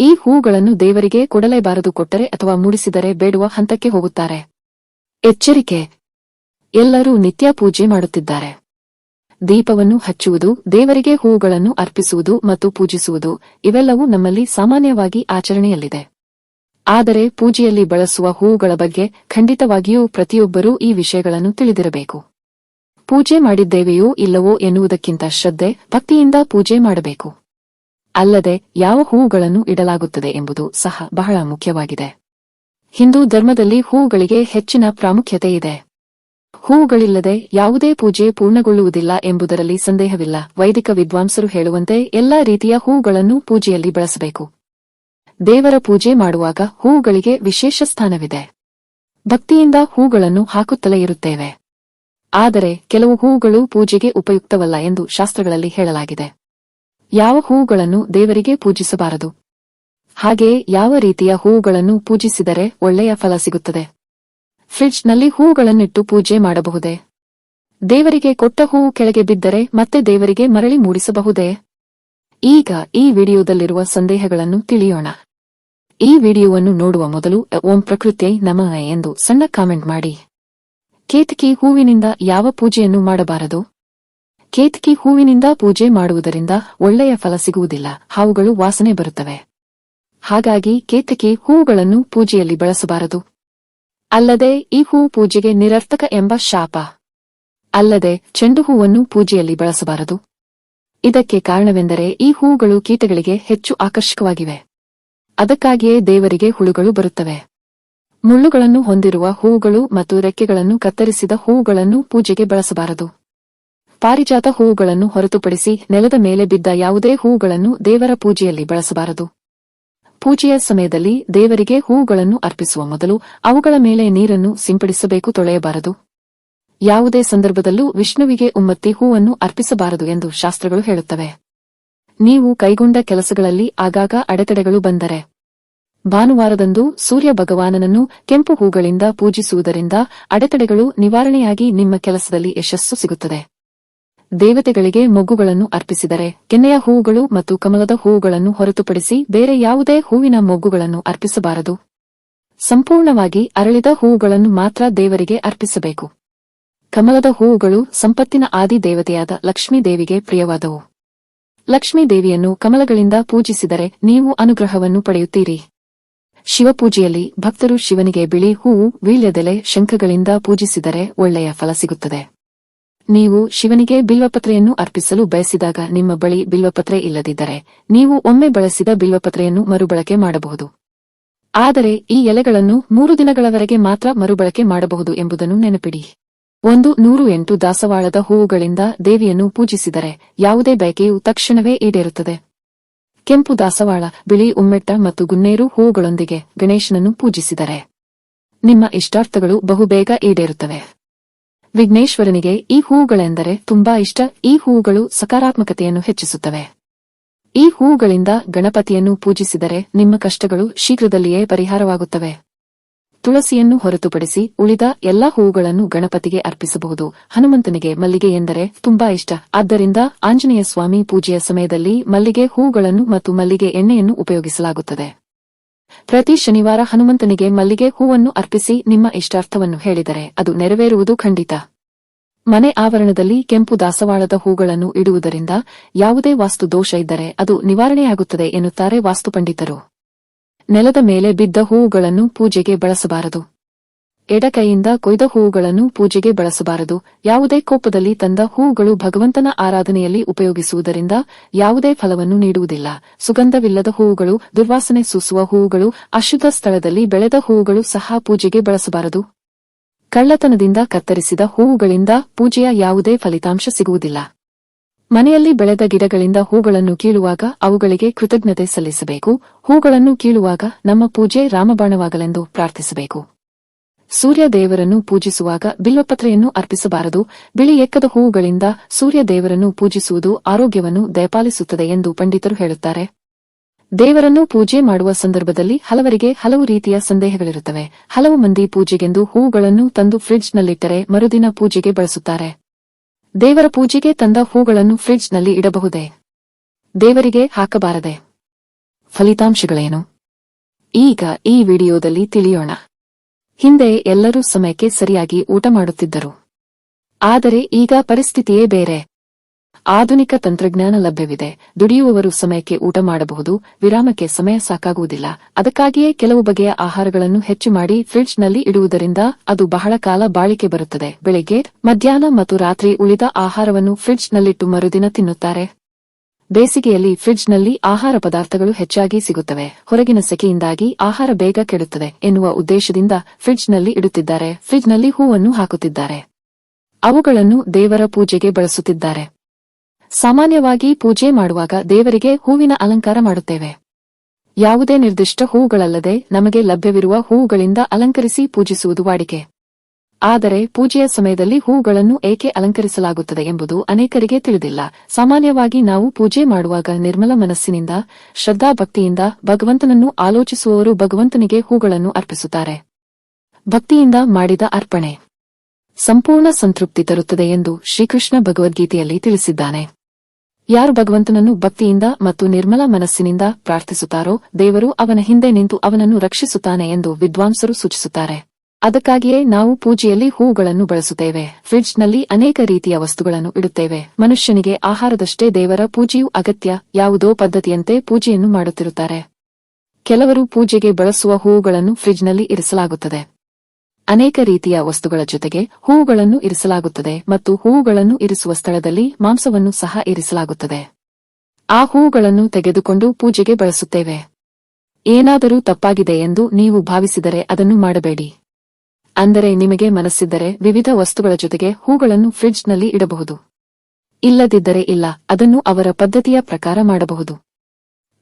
ಈ ಹೂಗಳನ್ನು ದೇವರಿಗೆ ಕೊಡಲೇಬಾರದು ಕೊಟ್ಟರೆ ಅಥವಾ ಮೂಡಿಸಿದರೆ ಬೇಡುವ ಹಂತಕ್ಕೆ ಹೋಗುತ್ತಾರೆ. ಎಚ್ಚರಿಕೆ. ಎಲ್ಲರೂ ನಿತ್ಯ ಪೂಜೆ ಮಾಡುತ್ತಿದ್ದಾರೆ. ದೀಪವನ್ನು ಹಚ್ಚುವುದು, ದೇವರಿಗೆ ಹೂಗಳನ್ನು ಅರ್ಪಿಸುವುದು ಮತ್ತು ಪೂಜಿಸುವುದು ಇವೆಲ್ಲವೂ ನಮ್ಮಲ್ಲಿ ಸಾಮಾನ್ಯವಾಗಿ ಆಚರಣೆಯಲ್ಲಿದೆ. ಆದರೆ ಪೂಜೆಯಲ್ಲಿ ಬಳಸುವ ಹೂಗಳ ಬಗ್ಗೆ ಖಂಡಿತವಾಗಿಯೂ ಪ್ರತಿಯೊಬ್ಬರೂ ಈ ವಿಷಯಗಳನ್ನು ತಿಳಿದಿರಬೇಕು. ಪೂಜೆ ಮಾಡಿದ್ದೇವೆಯೋ ಇಲ್ಲವೋ ಎನ್ನುವುದಕ್ಕಿಂತ ಶ್ರದ್ಧೆ, ಭಕ್ತಿಯಿಂದ ಪೂಜೆ ಮಾಡಬೇಕು. ಅಲ್ಲದೆ ಯಾವ ಹೂಗಳನ್ನು ಇಡಲಾಗುತ್ತದೆ ಎಂಬುದು ಸಹ ಬಹಳ ಮುಖ್ಯವಾಗಿದೆ. ಹಿಂದೂ ಧರ್ಮದಲ್ಲಿ ಹೂಗಳಿಗೆ ಹೆಚ್ಚಿನ ಪ್ರಾಮುಖ್ಯತೆ ಇದೆ. ಹೂಗಳಿಲ್ಲದೆ ಯಾವುದೇ ಪೂಜೆ ಪೂರ್ಣಗೊಳ್ಳುವುದಿಲ್ಲ ಎಂಬುದರಲ್ಲಿ ಸಂದೇಹವಿಲ್ಲ. ವೈದಿಕ ವಿದ್ವಾಂಸರು ಹೇಳುವಂತೆ ಎಲ್ಲಾ ರೀತಿಯ ಹೂಗಳನ್ನು ಪೂಜೆಯಲ್ಲಿ ಬಳಸಬೇಕು. ದೇವರ ಪೂಜೆ ಮಾಡುವಾಗ ಹೂಗಳಿಗೆ ವಿಶೇಷ ಸ್ಥಾನವಿದೆ. ಭಕ್ತಿಯಿಂದ ಹೂಗಳನ್ನು ಹಾಕುತ್ತಲೇ ಇರುತ್ತೇವೆ. ಆದರೆ ಕೆಲವು ಹೂಗಳು ಪೂಜೆಗೆ ಉಪಯುಕ್ತವಲ್ಲ ಎಂದು ಶಾಸ್ತ್ರಗಳಲ್ಲಿ ಹೇಳಲಾಗಿದೆ. ಯಾವ ಹೂಗಳನ್ನು ದೇವರಿಗೆ ಪೂಜಿಸಬಾರದು? ಹಾಗೆಯೇ ಯಾವ ರೀತಿಯ ಹೂಗಳನ್ನು ಪೂಜಿಸಿದರೆ ಒಳ್ಳೆಯ ಫಲ ಸಿಗುತ್ತದೆ? ಫ್ರಿಡ್ಜ್ನಲ್ಲಿ ಹೂಗಳನ್ನಿಟ್ಟು ಪೂಜೆ ಮಾಡಬಹುದೇ? ದೇವರಿಗೆ ಕೊಟ್ಟ ಹೂವು ಕೆಳಗೆ ಬಿದ್ದರೆ ಮತ್ತೆ ದೇವರಿಗೆ ಮರಳಿ ಮೂಡಿಸಬಹುದೇ? ಈಗ ಈ ವಿಡಿಯೋದಲ್ಲಿರುವ ಸಂದೇಹಗಳನ್ನು ತಿಳಿಯೋಣ. ಈ ವಿಡಿಯೋವನ್ನು ನೋಡುವ ಮೊದಲು ಓಂ ಪ್ರಕೃತಿ ನಮಃ ಎಂದು ಸಣ್ಣ ಕಾಮೆಂಟ್ ಮಾಡಿ. ಕೇತಕಿ ಹೂವಿನಿಂದ ಯಾವ ಪೂಜೆಯನ್ನು ಮಾಡಬಾರದು? ಕೇತಕಿ ಹೂವಿನಿಂದ ಪೂಜೆ ಮಾಡುವುದರಿಂದ ಒಳ್ಳೆಯ ಫಲ ಸಿಗುವುದಿಲ್ಲ, ಹಾವುಗಳು ವಾಸನೆ ಬರುತ್ತವೆ. ಹಾಗಾಗಿ ಕೇತಕಿ ಹೂವುಗಳನ್ನು ಪೂಜೆಯಲ್ಲಿ ಬಳಸಬಾರದು. ಅಲ್ಲದೆ ಈ ಹೂ ಪೂಜೆಗೆ ನಿರರ್ಥಕ ಎಂಬ ಶಾಪ. ಅಲ್ಲದೆ ಚೆಂಡು ಹೂವನ್ನು ಪೂಜೆಯಲ್ಲಿ ಬಳಸಬಾರದು. ಇದಕ್ಕೆ ಕಾರಣವೆಂದರೆ ಈ ಹೂಗಳು ಕೀಟಗಳಿಗೆ ಹೆಚ್ಚು ಆಕರ್ಷಕವಾಗಿವೆ. ಅದಕ್ಕಾಗಿಯೇ ದೇವರಿಗೆ ಹುಳುಗಳು ಬರುತ್ತವೆ. ಮುಳ್ಳುಗಳನ್ನು ಹೊಂದಿರುವ ಹೂಗಳು ಮತ್ತು ರೆಕ್ಕೆಗಳನ್ನು ಕತ್ತರಿಸಿದ ಹೂಗಳನ್ನು ಪೂಜೆಗೆ ಬಳಸಬಾರದು. ಪಾರಿಜಾತ ಹೂವುಗಳನ್ನು ಹೊರತುಪಡಿಸಿ ನೆಲದ ಮೇಲೆ ಬಿದ್ದ ಯಾವುದೇ ಹೂವುಗಳನ್ನು ದೇವರ ಪೂಜೆಯಲ್ಲಿ ಬಳಸಬಾರದು. ಪೂಜೆಯ ಸಮಯದಲ್ಲಿ ದೇವರಿಗೆ ಹೂವುಗಳನ್ನು ಅರ್ಪಿಸುವ ಮೊದಲು ಅವುಗಳ ಮೇಲೆ ನೀರನ್ನು ಸಿಂಪಡಿಸಬೇಕು ತೊಳೆಯಬಾರದು. ಯಾವುದೇ ಸಂದರ್ಭದಲ್ಲೂ ವಿಷ್ಣುವಿಗೆ ಉಮ್ಮತ್ತಿ ಹೂವನ್ನು ಅರ್ಪಿಸಬಾರದು ಎಂದು ಶಾಸ್ತ್ರಗಳು ಹೇಳುತ್ತವೆ. ನೀವು ಕೈಗೊಂಡ ಕೆಲಸಗಳಲ್ಲಿ ಆಗಾಗ ಅಡೆತಡೆಗಳು ಬಂದರೆ. ಭಾನುವಾರದಂದು ಸೂರ್ಯ ಭಗವಾನನನ್ನು ಕೆಂಪು ಹೂಗಳಿಂದ ಪೂಜಿಸುವುದರಿಂದ ಅಡೆತಡೆಗಳು ನಿವಾರಣೆಯಾಗಿ ನಿಮ್ಮ ಕೆಲಸದಲ್ಲಿ ಯಶಸ್ಸು ಸಿಗುತ್ತದೆ. ದೇವತೆಗಳಿಗೆ ಮೊಗ್ಗುಗಳನ್ನು ಅರ್ಪಿಸಿದರೆ ಕೆನ್ನೆಯ ಹೂವುಗಳು ಮತ್ತು ಕಮಲದ ಹೂವುಗಳನ್ನು ಹೊರತುಪಡಿಸಿ ಬೇರೆ ಯಾವುದೇ ಹೂವಿನ ಮೊಗ್ಗುಗಳನ್ನು ಅರ್ಪಿಸಬಾರದು. ಸಂಪೂರ್ಣವಾಗಿ ಅರಳಿದ ಹೂವುಗಳನ್ನು ಮಾತ್ರ ದೇವರಿಗೆ ಅರ್ಪಿಸಬೇಕು. ಕಮಲದ ಹೂವುಗಳು ಸಂಪತ್ತಿನ ಆದಿ ದೇವತೆಯಾದ ಲಕ್ಷ್ಮೀ ದೇವಿಗೆ ಪ್ರಿಯವಾದವು. ಲಕ್ಷ್ಮೀ ದೇವಿಯನ್ನು ಕಮಲಗಳಿಂದ ಪೂಜಿಸಿದರೆ ನೀವು ಅನುಗ್ರಹವನ್ನು ಪಡೆಯುತ್ತೀರಿ. ಶಿವಪೂಜೆಯಲ್ಲಿ ಭಕ್ತರು ಶಿವನಿಗೆ ಬಿಳಿ ಹೂವು, ವೀಳ್ಯದೆಲೆ, ಶಂಖಗಳಿಂದ ಪೂಜಿಸಿದರೆ ಒಳ್ಳೆಯ ಫಲ ಸಿಗುತ್ತದೆ. ನೀವು ಶಿವನಿಗೆ ಬಿಲ್ವಪತ್ರೆಯನ್ನು ಅರ್ಪಿಸಲು ಬಯಸಿದಾಗ ನಿಮ್ಮ ಬಳಿ ಬಿಲ್ವಪತ್ರೆ ಇಲ್ಲದಿದ್ದರೆ ನೀವು ಒಮ್ಮೆ ಬಳಸಿದ ಬಿಲ್ವಪತ್ರೆಯನ್ನು ಮರುಬಳಕೆ ಮಾಡಬಹುದು. ಆದರೆ ಈ ಎಲೆಗಳನ್ನು ಮೂರು ದಿನಗಳವರೆಗೆ ಮಾತ್ರ ಮರುಬಳಕೆ ಮಾಡಬಹುದು ಎಂಬುದನ್ನು ನೆನಪಿಡಿ. ಒಂದು ನೂರು ಎಂಟು ದಾಸವಾಳದ ಹೂವುಗಳಿಂದ ದೇವಿಯನ್ನು ಪೂಜಿಸಿದರೆ ಯಾವುದೇ ಬಯಕೆಯು ತಕ್ಷಣವೇ ಈಡೇರುತ್ತದೆ. ಕೆಂಪು ದಾಸವಾಳ, ಬಿಳಿ ಉಮ್ಮೆಟ್ಟ ಮತ್ತು ಗುನ್ನೇರು ಹೂವುಗಳೊಂದಿಗೆ ಗಣೇಶನನ್ನು ಪೂಜಿಸಿದರೆ ನಿಮ್ಮ ಇಷ್ಟಾರ್ಥಗಳು ಬಹುಬೇಗ ಈಡೇರುತ್ತವೆ. ವಿಘ್ನೇಶ್ವರನಿಗೆ ಈ ಹೂವುಗಳೆಂದರೆ ತುಂಬಾ ಇಷ್ಟ. ಈ ಹೂವುಗಳು ಸಕಾರಾತ್ಮಕತೆಯನ್ನು ಹೆಚ್ಚಿಸುತ್ತವೆ. ಈ ಹೂವುಗಳಿಂದ ಗಣಪತಿಯನ್ನು ಪೂಜಿಸಿದರೆ ನಿಮ್ಮ ಕಷ್ಟಗಳು ಶೀಘ್ರದಲ್ಲಿಯೇ ಪರಿಹಾರವಾಗುತ್ತವೆ. ತುಳಸಿಯನ್ನು ಹೊರತುಪಡಿಸಿ ಉಳಿದ ಎಲ್ಲಾ ಹೂವುಗಳನ್ನು ಗಣಪತಿಗೆ ಅರ್ಪಿಸಬಹುದು. ಹನುಮಂತನಿಗೆ ಮಲ್ಲಿಗೆ ಎಂದರೆ ತುಂಬಾ ಇಷ್ಟ. ಆದ್ದರಿಂದ ಆಂಜನೇಯ ಸ್ವಾಮಿ ಪೂಜೆಯ ಸಮಯದಲ್ಲಿ ಮಲ್ಲಿಗೆ ಹೂಗಳನ್ನು ಮತ್ತು ಮಲ್ಲಿಗೆ ಎಣ್ಣೆಯನ್ನು ಉಪಯೋಗಿಸಲಾಗುತ್ತದೆ. ಪ್ರತಿ ಶನಿವಾರ ಹನುಮಂತನಿಗೆ ಮಲ್ಲಿಗೆ ಹೂವನ್ನು ಅರ್ಪಿಸಿ ನಿಮ್ಮ ಇಷ್ಟಾರ್ಥವನ್ನು ಹೇಳಿದರೆ ಅದು ನೆರವೇರುವುದು ಖಂಡಿತ. ಮನೆ ಆವರಣದಲ್ಲಿ ಕೆಂಪು ದಾಸವಾಳದ ಹೂಗಳನ್ನು ಇಡುವುದರಿಂದ ಯಾವುದೇ ವಾಸ್ತು ದೋಷ ಇದ್ದರೆ ಅದು ನಿವಾರಣೆಯಾಗುತ್ತದೆ ಎನ್ನುತ್ತಾರೆ ವಾಸ್ತುಪಂಡಿತರು. ನೆಲದ ಮೇಲೆ ಬಿದ್ದ ಹೂವುಗಳನ್ನು ಪೂಜೆಗೆ ಬಳಸಬಾರದು. ಎಡಕೈಯಿಂದ ಕೊಯ್ದ ಹೂವುಗಳನ್ನು ಪೂಜೆಗೆ ಬಳಸಬಾರದು. ಯಾವುದೇ ಕೋಪದಲ್ಲಿ ತಂದ ಹೂವುಗಳು ಭಗವಂತನ ಆರಾಧನೆಯಲ್ಲಿ ಉಪಯೋಗಿಸುವುದರಿಂದ ಯಾವುದೇ ಫಲವನ್ನು ನೀಡುವುದಿಲ್ಲ. ಸುಗಂಧವಿಲ್ಲದ ಹೂವುಗಳು ದುರ್ವಾಸನೆ ಸೂಸುವ ಹೂವುಗಳು ಅಶುದ್ಧ ಸ್ಥಳದಲ್ಲಿ ಬೆಳೆದ ಹೂವುಗಳು ಸಹ ಪೂಜೆಗೆ ಬಳಸಬಾರದು. ಕಳ್ಳತನದಿಂದ ಕತ್ತರಿಸಿದ ಹೂವುಗಳಿಂದ ಪೂಜೆಯ ಯಾವುದೇ ಫಲಿತಾಂಶ ಸಿಗುವುದಿಲ್ಲ. ಮನೆಯಲ್ಲಿ ಬೆಳೆದ ಗಿಡಗಳಿಂದ ಹೂಗಳನ್ನು ಕೀಳುವಾಗ ಅವುಗಳಿಗೆ ಕೃತಜ್ಞತೆ ಸಲ್ಲಿಸಬೇಕು. ಹೂಗಳನ್ನು ಕೀಳುವಾಗ ನಮ್ಮ ಪೂಜೆ ರಾಮಬಾಣವಾಗಲೆಂದು ಪ್ರಾರ್ಥಿಸಬೇಕು. ಸೂರ್ಯ ದೇವರನ್ನು ಪೂಜಿಸುವಾಗ ಬಿಲ್ವಪತ್ರೆಯನ್ನು ಅರ್ಪಿಸಬಾರದು. ಬಿಳಿ ಎಕ್ಕದ ಹೂವುಗಳಿಂದ ಸೂರ್ಯ ದೇವರನ್ನು ಪೂಜಿಸುವುದು ಆರೋಗ್ಯವನ್ನು ದಯಪಾಲಿಸುತ್ತದೆ ಎಂದು ಪಂಡಿತರು ಹೇಳುತ್ತಾರೆ. ದೇವರನ್ನು ಪೂಜೆ ಮಾಡುವ ಸಂದರ್ಭದಲ್ಲಿ ಹಲವರಿಗೆ ಹಲವು ರೀತಿಯ ಸಂದೇಹಗಳಿರುತ್ತವೆ. ಹಲವು ಮಂದಿ ಪೂಜೆಗೆಂದು ಹೂಗಳನ್ನು ತಂದು ಫ್ರಿಡ್ಜ್ನಲ್ಲಿಟ್ಟರೆ ಮರುದಿನ ಪೂಜೆಗೆ ಬಳಸುತ್ತಾರೆ. ದೇವರ ಪೂಜೆಗೆ ತಂದ ಹೂಗಳನ್ನು ಫ್ರಿಡ್ಜ್ನಲ್ಲಿ ಇಡಬಹುದೇ? ದೇವರಿಗೆ ಹಾಕಬಾರದೆ? ಫಲಿತಾಂಶಗಳೇನು? ಈಗ ಈ ವಿಡಿಯೋದಲ್ಲಿ ತಿಳಿಯೋಣ. ಹಿಂದೆ ಎಲ್ಲರೂ ಸಮಯಕ್ಕೆ ಸರಿಯಾಗಿ ಊಟ ಮಾಡುತ್ತಿದ್ದರು. ಆದರೆ ಈಗ ಪರಿಸ್ಥಿತಿಯೇ ಬೇರೆ. ಆಧುನಿಕ ತಂತ್ರಜ್ಞಾನ ಲಭ್ಯವಿದೆ. ದುಡಿಯುವವರು ಸಮಯಕ್ಕೆ ಊಟ ಮಾಡಬಹುದು, ವಿರಾಮಕ್ಕೆ ಸಮಯ ಸಾಕಾಗುವುದಿಲ್ಲ. ಅದಕ್ಕಾಗಿಯೇ ಕೆಲವು ಬಗೆಯ ಆಹಾರಗಳನ್ನು ಹೆಚ್ಚು ಮಾಡಿ ಫ್ರಿಡ್ಜ್ನಲ್ಲಿ ಇಡುವುದರಿಂದ ಅದು ಬಹಳ ಕಾಲ ಬಾಳಿಕೆ ಬರುತ್ತದೆ. ಬೆಳಿಗ್ಗೆ, ಮಧ್ಯಾಹ್ನ ಮತ್ತು ರಾತ್ರಿ ಉಳಿದ ಆಹಾರವನ್ನು ಫ್ರಿಡ್ಜ್ನಲ್ಲಿಟ್ಟು ಮರುದಿನ ತಿನ್ನುತ್ತಾರೆ. ಬೇಸಿಗೆಯಲ್ಲಿ ಫ್ರಿಡ್ಜ್ನಲ್ಲಿ ಆಹಾರ ಪದಾರ್ಥಗಳು ಹೆಚ್ಚಾಗಿ ಸಿಗುತ್ತವೆ. ಹೊರಗಿನ ಸೆಕೆಯಿಂದಾಗಿ ಆಹಾರ ಬೇಗ ಕೆಡುತ್ತದೆ ಎನ್ನುವ ಉದ್ದೇಶದಿಂದ ಫ್ರಿಡ್ಜ್ನಲ್ಲಿ ಇಡುತ್ತಿದ್ದಾರೆ. ಫ್ರಿಡ್ಜ್ನಲ್ಲಿ ಹೂವನ್ನು ಹಾಕುತ್ತಿದ್ದಾರೆ. ಅವುಗಳನ್ನು ದೇವರ ಪೂಜೆಗೆ ಬಳಸುತ್ತಿದ್ದಾರೆ. ಸಾಮಾನ್ಯವಾಗಿ ಪೂಜೆ ಮಾಡುವಾಗ ದೇವರಿಗೆ ಹೂವಿನ ಅಲಂಕಾರ ಮಾಡುತ್ತೇವೆ. ಯಾವುದೇ ನಿರ್ದಿಷ್ಟ ಹೂವುಗಳಲ್ಲದೆ ನಮಗೆ ಲಭ್ಯವಿರುವ ಹೂವುಗಳಿಂದ ಅಲಂಕರಿಸಿ ಪೂಜಿಸುವುದು ವಾಡಿಕೆ. ಆದರೆ ಪೂಜೆಯ ಸಮಯದಲ್ಲಿ ಹೂಗಳನ್ನು ಏಕೆ ಅಲಂಕರಿಸಲಾಗುತ್ತದೆ ಎಂಬುದು ಅನೇಕರಿಗೆ ತಿಳಿದಿಲ್ಲ. ಸಾಮಾನ್ಯವಾಗಿ ನಾವು ಪೂಜೆ ಮಾಡುವಾಗ ನಿರ್ಮಲ ಮನಸ್ಸಿನಿಂದ, ಶ್ರದ್ಧಾಭಕ್ತಿಯಿಂದ ಭಗವಂತನನ್ನು ಆಲೋಚಿಸುವವರು ಭಗವಂತನಿಗೆ ಹೂಗಳನ್ನು ಅರ್ಪಿಸುತ್ತಾರೆ. ಭಕ್ತಿಯಿಂದ ಮಾಡಿದ ಅರ್ಪಣೆ. ಸಂಪೂರ್ಣ ಸಂತೃಪ್ತಿ ತರುತ್ತದೆ ಎಂದು ಶ್ರೀಕೃಷ್ಣ ಭಗವದ್ಗೀತೆಯಲ್ಲಿ ತಿಳಿಸಿದ್ದಾನೆ. ಯಾರು ಭಗವಂತನನ್ನು ಭಕ್ತಿಯಿಂದ ಮತ್ತು ನಿರ್ಮಲ ಮನಸ್ಸಿನಿಂದ ಪ್ರಾರ್ಥಿಸುತ್ತಾರೋ ದೇವರು ಅವನ ಹಿಂದೆ ನಿಂತು ಅವನನ್ನು ರಕ್ಷಿಸುತ್ತಾನೆ ಎಂದು ವಿದ್ವಾಂಸರು ಸೂಚಿಸುತ್ತಾರೆ. ಅದಕ್ಕಾಗಿಯೇ ನಾವು ಪೂಜೆಯಲ್ಲಿ ಹೂಗಳನ್ನು ಬಳಸುತ್ತೇವೆ. ಫ್ರಿಡ್ಜ್ನಲ್ಲಿ ಅನೇಕ ರೀತಿಯ ವಸ್ತುಗಳನ್ನು ಇಡುತ್ತೇವೆ. ಮನುಷ್ಯನಿಗೆ ಆಹಾರದಷ್ಟೇ ದೇವರ ಪೂಜೆಯೂ ಅಗತ್ಯ. ಯಾವುದೋ ಪದ್ಧತಿಯಂತೆ ಪೂಜೆಯನ್ನು ಮಾಡುತ್ತಿರುತ್ತಾರೆ. ಕೆಲವರು ಪೂಜೆಗೆ ಬಳಸುವ ಹೂವುಗಳನ್ನು ಫ್ರಿಡ್ಜ್ನಲ್ಲಿ ಇರಿಸಲಾಗುತ್ತದೆ. ಅನೇಕ ರೀತಿಯ ವಸ್ತುಗಳ ಜೊತೆಗೆ ಹೂವುಗಳನ್ನು ಇರಿಸಲಾಗುತ್ತದೆ ಮತ್ತು ಹೂವುಗಳನ್ನು ಇರಿಸುವ ಸ್ಥಳದಲ್ಲಿ ಮಾಂಸವನ್ನು ಸಹ ಇರಿಸಲಾಗುತ್ತದೆ. ಆ ಹೂವುಗಳನ್ನು ತೆಗೆದುಕೊಂಡು ಪೂಜೆಗೆ ಬಳಸುತ್ತೇವೆ. ಏನಾದರೂ ತಪ್ಪಾಗಿದೆ ಎಂದು ನೀವು ಭಾವಿಸಿದರೆ ಅದನ್ನು ಮಾಡಬೇಡಿ. ಅಂದರೆ ನಿಮಗೆ ಮನಸ್ಸಿದ್ದರೆ ವಿವಿಧ ವಸ್ತುಗಳ ಜೊತೆಗೆ ಹೂಗಳನ್ನು ಫ್ರಿಡ್ಜ್ನಲ್ಲಿ ಇಡಬಹುದು. ಇಲ್ಲದಿದ್ದರೆ ಇಲ್ಲ, ಅದನ್ನು ಅವರ ಪದ್ಧತಿಯ ಪ್ರಕಾರ ಮಾಡಬಹುದು.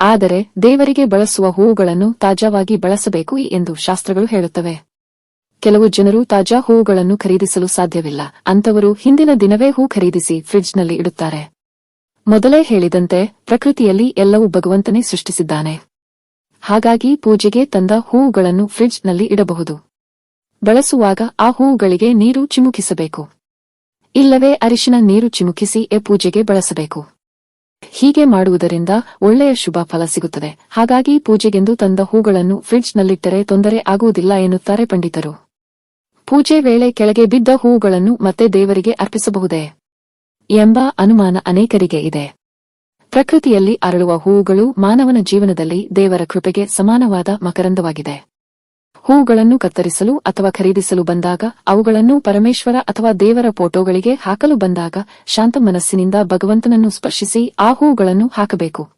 ಆದರೆ ದೇವರಿಗೆ ಬಳಸುವ ಹೂವುಗಳನ್ನು ತಾಜಾವಾಗಿ ಬಳಸಬೇಕು ಎಂದು ಶಾಸ್ತ್ರಗಳು ಹೇಳುತ್ತವೆ. ಕೆಲವು ಜನರು ತಾಜಾ ಹೂವುಗಳನ್ನು ಖರೀದಿಸಲು ಸಾಧ್ಯವಿಲ್ಲ ಅಂತವರು ಹಿಂದಿನ ದಿನವೇ ಹೂ ಖರೀದಿಸಿ ಫ್ರಿಡ್ಜ್ನಲ್ಲಿ ಇಡುತ್ತಾರೆ. ಮೊದಲೇ ಹೇಳಿದಂತೆ, ಪ್ರಕೃತಿಯಲ್ಲಿ ಎಲ್ಲವೂ ಭಗವಂತನೇ ಸೃಷ್ಟಿಸಿದ್ದಾನೆ. ಹಾಗಾಗಿ ಪೂಜೆಗೆ ತಂದ ಹೂವುಗಳನ್ನು ಫ್ರಿಡ್ಜ್ನಲ್ಲಿ ಇಡಬಹುದು. ಬಳಸುವಾಗ ಆ ಹೂವುಗಳಿಗೆ ನೀರು ಚಿಮುಕಿಸಬೇಕು. ಇಲ್ಲವೇ ಅರಿಶಿನ ನೀರು ಚಿಮುಕಿಸಿ ಎ ಪೂಜೆಗೆ ಬಳಸಬೇಕು. ಹೀಗೆ ಮಾಡುವುದರಿಂದ ಒಳ್ಳೆಯ ಶುಭ ಫಲ ಸಿಗುತ್ತದೆ. ಹಾಗಾಗಿ ಪೂಜೆಗೆಂದು ತಂದ ಹೂಗಳನ್ನು ಫ್ರಿಡ್ಜ್ನಲ್ಲಿಟ್ಟರೆ ತೊಂದರೆ ಆಗುವುದಿಲ್ಲ ಎನ್ನುತ್ತಾರೆ ಪಂಡಿತರು. ಪೂಜೆ ವೇಳೆ ಕೆಳಗೆ ಬಿದ್ದ ಹೂವುಗಳನ್ನು ಮತ್ತೆ ದೇವರಿಗೆ ಅರ್ಪಿಸಬಹುದೇ? ಎಂಬ ಅನುಮಾನ ಅನೇಕರಿಗೆ ಇದೆ. ಪ್ರಕೃತಿಯಲ್ಲಿ ಅರಳುವ ಹೂವುಗಳು ಮಾನವನ ಜೀವನದಲ್ಲಿ ದೇವರ ಕೃಪೆಗೆ ಸಮಾನವಾದ ಮಕರಂದವಾಗಿದೆ. ಹೂಗಳನ್ನು ಕತ್ತರಿಸಲು ಅಥವಾ ಖರೀದಿಸಲು ಬಂದಾಗ, ಅವುಗಳನ್ನು ಪರಮೇಶ್ವರ ಅಥವಾ ದೇವರ ಫೋಟೋಗಳಿಗೆ ಹಾಕಲು ಬಂದಾಗ ಶಾಂತ ಮನಸ್ಸಿನಿಂದ ಭಗವಂತನನ್ನು ಸ್ಪರ್ಶಿಸಿ ಆ ಹೂಗಳನ್ನು ಹಾಕಬೇಕು.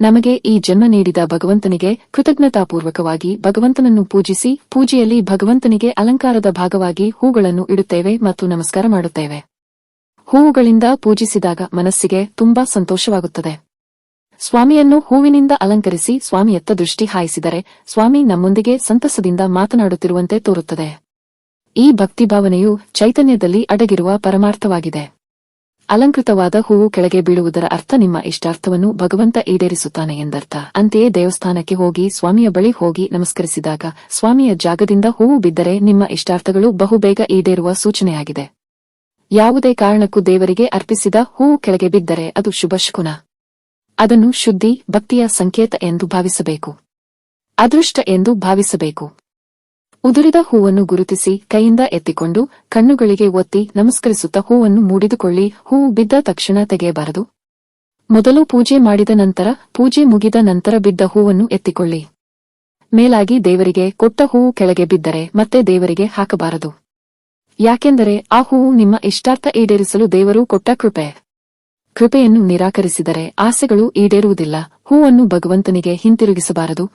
ನಮಗೆ ಈ ಜನ್ಮ ನೀಡಿದ ಭಗವಂತನಿಗೆ ಕೃತಜ್ಞತಾಪೂರ್ವಕವಾಗಿ ಭಗವಂತನನ್ನು ಪೂಜಿಸಿ, ಪೂಜೆಯಲ್ಲಿ ಭಗವಂತನಿಗೆ ಅಲಂಕಾರದ ಭಾಗವಾಗಿ ಹೂಗಳನ್ನು ಇಡುತ್ತೇವೆ ಮತ್ತು ನಮಸ್ಕಾರ ಮಾಡುತ್ತೇವೆ. ಹೂವುಗಳಿಂದ ಪೂಜಿಸಿದಾಗ ಮನಸ್ಸಿಗೆ ತುಂಬಾ ಸಂತೋಷವಾಗುತ್ತದೆ. ಸ್ವಾಮಿಯನ್ನು ಹೂವಿನಿಂದ ಅಲಂಕರಿಸಿ ಸ್ವಾಮಿಯತ್ತ ದೃಷ್ಟಿ ಹಾಯಿಸಿದರೆ ಸ್ವಾಮಿ ನಮ್ಮೊಂದಿಗೆ ಸಂತಸದಿಂದ ಮಾತನಾಡುತ್ತಿರುವಂತೆ ತೋರುತ್ತದೆ. ಈ ಭಕ್ತಿಭಾವನೆಯು ಚೈತನ್ಯದಲ್ಲಿ ಅಡಗಿರುವ ಪರಮಾರ್ಥವಾಗಿದೆ. ಅಲಂಕೃತವಾದ ಹೂವು ಕೆಳಗೆ ಬೀಳುವುದರ ಅರ್ಥ ನಿಮ್ಮ ಇಷ್ಟಾರ್ಥವನ್ನು ಭಗವಂತ ಈಡೇರಿಸುತ್ತಾನೆ ಎಂದರ್ಥ. ಅಂತೆಯೇ ದೇವಸ್ಥಾನಕ್ಕೆ ಹೋಗಿ ಸ್ವಾಮಿಯ ಬಳಿ ಹೋಗಿ ನಮಸ್ಕರಿಸಿದಾಗ ಸ್ವಾಮಿಯ ಜಾಗದಿಂದ ಹೂವು ಬಿದ್ದರೆ ನಿಮ್ಮ ಇಷ್ಟಾರ್ಥಗಳು ಬಹುಬೇಗ ಈಡೇರುವ ಸೂಚನೆಯಾಗಿದೆ. ಯಾವುದೇ ಕಾರಣಕ್ಕೂ ದೇವರಿಗೆ ಅರ್ಪಿಸಿದ ಹೂವು ಕೆಳಗೆ ಬಿದ್ದರೆ ಅದು ಶುಭಶಕುನ ಅದನ್ನು ಶುದ್ಧಿ, ಭಕ್ತಿಯ ಸಂಕೇತ ಎಂದು ಭಾವಿಸಬೇಕು. ಅದೃಷ್ಟ ಎಂದು ಭಾವಿಸಬೇಕು. ಉದುರಿದ ಹೂವನ್ನು ಗುರುತಿಸಿ ಕೈಯಿಂದ ಎತ್ತಿಕೊಂಡು ಕಣ್ಣುಗಳಿಗೆ ಒತ್ತಿ ನಮಸ್ಕರಿಸುತ್ತಾ ಹೂವನ್ನು ಮೂಡಿದುಕೊಳ್ಳಿ. ಹೂವು ಬಿದ್ದ ತಕ್ಷಣ ತೆಗೆಯಬಾರದು. ಮೊದಲು ಪೂಜೆ ಮಾಡಿದ ನಂತರ, ಪೂಜೆ ಮುಗಿದ ನಂತರ ಬಿದ್ದ ಹೂವನ್ನು ಎತ್ತಿಕೊಳ್ಳಿ. ಮೇಲಾಗಿ ದೇವರಿಗೆ ಕೊಟ್ಟ ಹೂವು ಕೆಳಗೆ ಬಿದ್ದರೆ ಮತ್ತೆ ದೇವರಿಗೆ ಹಾಕಬಾರದು. ಯಾಕೆಂದರೆ ಆ ಹೂವು ನಿಮ್ಮ ಇಷ್ಟಾರ್ಥ ಈಡೇರಿಸಲು ದೇವರು ಕೊಟ್ಟ ಕೃಪೆ. ಕೃಪೆಯನ್ನು ನಿರಾಕರಿಸಿದರೆ ಆಸೆಗಳು ಈಡೇರುವುದಿಲ್ಲ. ಹೂವನ್ನು ಭಗವಂತನಿಗೆ ಹಿಂತಿರುಗಿಸಬಾರದು.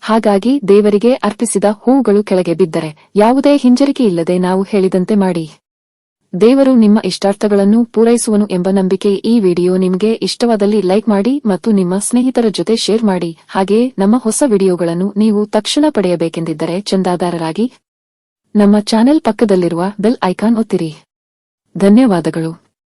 ಹಾಗಾಗಿ ದೇವರಿಗೆ ಅರ್ಪಿಸಿದ ಹೂಗಳು ಕೆಳಗೆ ಬಿದ್ದರೆ ಯಾವುದೇ ಹಿಂಜರಿಕೆಯಿಲ್ಲದೆ ನಾವು ಹೇಳಿದಂತೆ ಮಾಡಿ. ದೇವರು ನಿಮ್ಮ ಇಷ್ಟಾರ್ಥಗಳನ್ನು ಪೂರೈಸುವನು ಎಂಬ ನಂಬಿಕೆ ಈ ವಿಡಿಯೋ ನಿಮಗೆ ಇಷ್ಟವಾದಲ್ಲಿ ಲೈಕ್ ಮಾಡಿ ಮತ್ತು ನಿಮ್ಮ ಸ್ನೇಹಿತರ ಜೊತೆ ಶೇರ್ ಮಾಡಿ. ಹಾಗೆಯೇ ನಮ್ಮ ಹೊಸ ವಿಡಿಯೋಗಳನ್ನು ನೀವು ತಕ್ಷಣ ಪಡೆಯಬೇಕೆಂದಿದ್ದರೆ ಚಂದಾದಾರರಾಗಿ ನಮ್ಮ ಚಾನೆಲ್ ಪಕ್ಕದಲ್ಲಿರುವ ಬೆಲ್ ಐಕಾನ್ ಒತ್ತಿರಿ. ಧನ್ಯವಾದಗಳು.